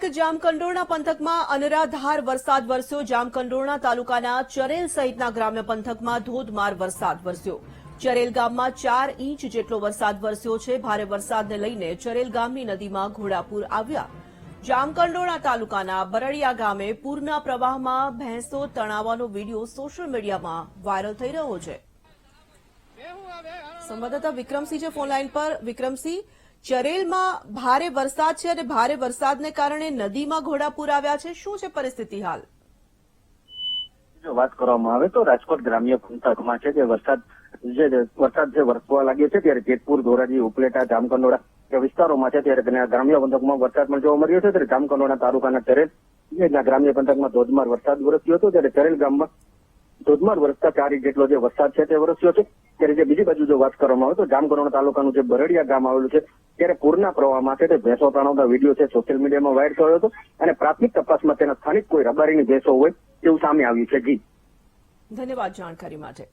એક જામકંડોરણા પંથકમાં અનરાધાર વરસાદ વરસ્યો. જામકંડોરણા તાલુકાના ચરેલ સહિતના ગ્રામ્ય પંથકમાં ધોધમાર વરસાદ વરસ્યો. ચરેલ ગામમાં ચાર ઇંચ જેટલો વરસાદ વરસ્યો છે. ભારે વરસાદને લઈને ચરેલ ગામની નદીમાં ઘોડાપૂર આવ્યા. જામકંડોરણા તાલુકાના બરડિયા ગામે પૂરના પ્રવાહમાં ભેંસો તણાવવાનો વીડિયો સોશિયલ મીડિયામાં વાયરલ થઈ રહ્યો છે. સંવાદદાતા વિક્રમસિંહ છે ફોનલાઈન પર. વિક્રમસિંહ ચરેલમાં ભારે વરસાદ છે અને ભારે વરસાદને કારણે નદીમાં ઘોડાપુર આવ્યા છે. શું છે પરિસ્થિતિ હાલ? જો વાત કરવામાં આવે તો રાજકોટ ગ્રામ્ય પંથકમાં છે જે વરસાદ જે વરસાદ જે વરસવા લાગ્યો છે ત્યારે જેતપુર, ધોરાજી, ઉપલેટા, જામકંડોળા વિસ્તારોમાં છે ત્યારે ગ્રામ્ય પંથકમાં વરસાદ પણ જોવા મળ્યો છે. ત્યારે જામકંડોળા તાલુકાના ચરેલ ગ્રામ્ય પંથકમાં ધોધમાર વરસાદ વરસ્યો હતો. ત્યારે ચરેલ ગામમાં ધોધમાર વરસતા ચાર ઇંચ જેટલો જે વરસાદ છે તે વરસ્યો છે. ત્યારે જે બીજી બાજુ જો વાત કરવામાં આવે તો જામકરોણ તાલુકાનું જે બરડિયા ગામ આવેલું છે, ત્યારે પૂરના પ્રવાહ માટે તે ભેંસો તણાવતા વીડિયો છે સોશિયલ મીડિયામાં વાયર થયો હતો અને પ્રાથમિક તપાસમાં તેના સ્થાનિક કોઈ રબારીની ભેંસો હોય તેવું સામે આવ્યું છે. જી. ધન્યવાદ જાણકારી માટે.